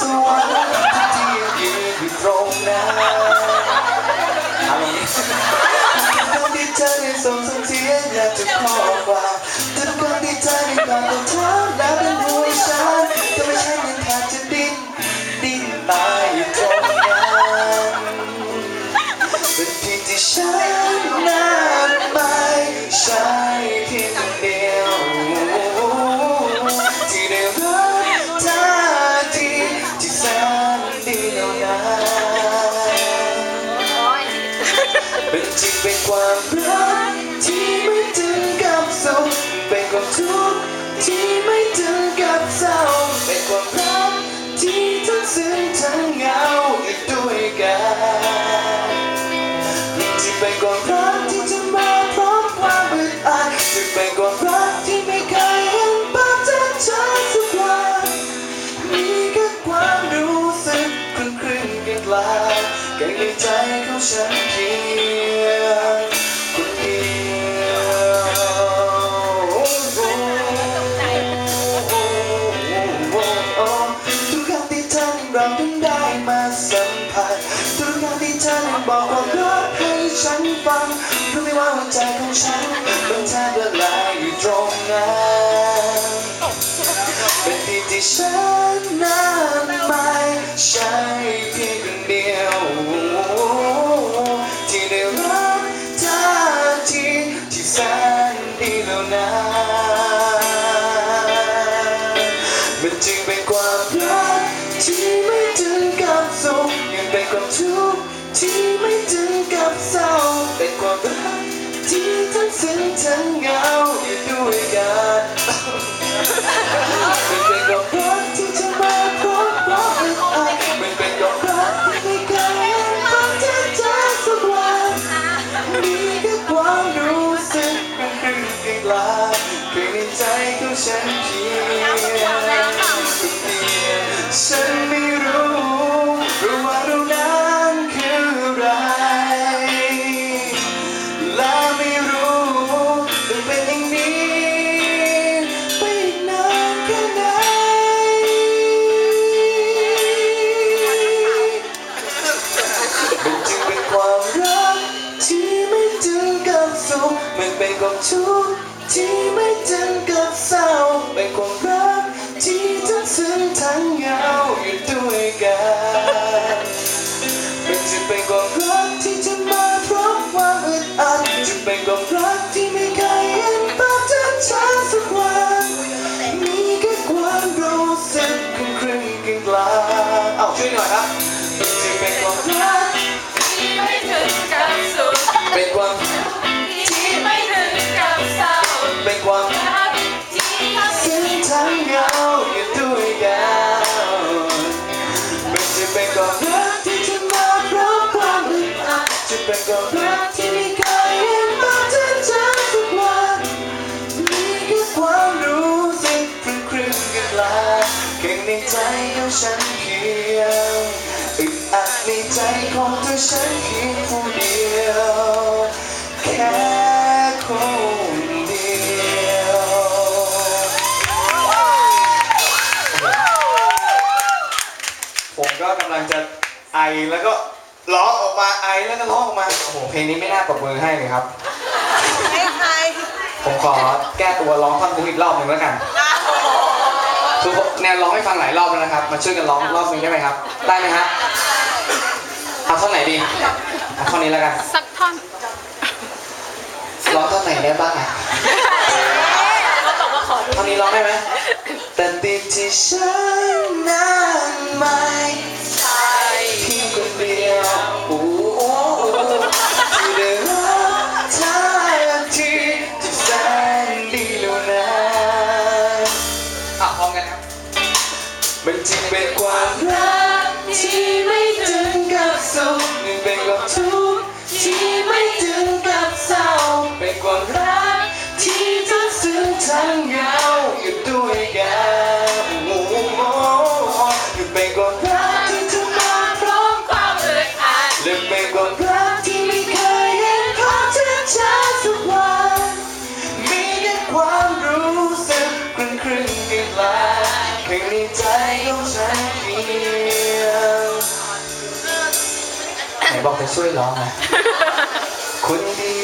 สวรรค์ที่ยืนอยู่ตรงนั้นอารมณ์คนที่เธอได้ส่งสักทีอยากจะขอว่ามแต่คนที่เธอได้กอดตัวเธอแล้วเป็นหัวฉันทำไมฉันยังขาดจะดิ้นดิ้นตายอยู่ตรงนั้นเป็นเพียงที่ฉันนั้นไม่ใช่ ความรักที่ไม่ถึงกับสุขเป็นความทุกข์ที่ไม่ถึงกับเศร้าเป็นความรักที่ทั้งซึ้งทั้งเหงาอยู่ด้วยกันที่เป็นความรักที่จะมาพร้อมความอึดอัดที่เป็นความรักที่ไม่เคยเห็นภาพจากเธอสักวันมีแค่ความรู้สึกครึ่งครึ่งๆกลางๆแค่ในใจของฉัน ฉันฟังรู้ไหมว่าหัวใจของฉันมันแทบละลายอยู่ตรงนั้นเป็นที่ที่ฉันนั้นไม่ ฉันเพียงคนเดีฉันไม่รู้รู้ว่าเรานั้นคืออะไร และไม่รู้ต้องเป็นอย่างนี้ไปอีกนานแค่ไหนมันจึงเป็นความรักที่ไม่ถึงกับสุขมันเป็นความทุกข์ ที่ไม่ถึงกับเศร้าเป็นคง จะเป็นความรักที่จะมาพร้อมความอึดอัดจะเป็นความรักที่ไม่เคยเห็นภาจากเธอสักวันมีแค่ความรู้สึกครึ่งครึ่งกันลางแค่ในใจของฉันเพียงอึดอัดในใจของตัวฉันเพียงผู้เดียวแค่ ผมก็กำลังจะไอแล้วก็ร้องออกมาไอแล้วก็ร้องออกมาโอ้โหเพลงนี้ไม่น่าปรบมือให้เลยครับให้ใครผมขอแก้ตัวร้องท่อนฮุกอีกรอบหนึ่งแล้วกันคือแนนร้องให้ฟังหลายรอบแล้วนะครับ มาช่วยกันร้องรอบหนึงได้ไหมครับ ได้ไหมฮะเอาท่อนไหนดีเอาท่อนนี้แล้วกันสักท่อนร้องท่อนไหนได้บ้างอะเขาบอกว่าขอดูท่อนนี้ร้องได้ไหมแต่ติดที่ฉันนั้น ที่ไม่ถึงกับเศร้าเป็นความรักที่ทั้งซึ้งทั้ง ไหนบอกจะช่วยร้องไงคนเดี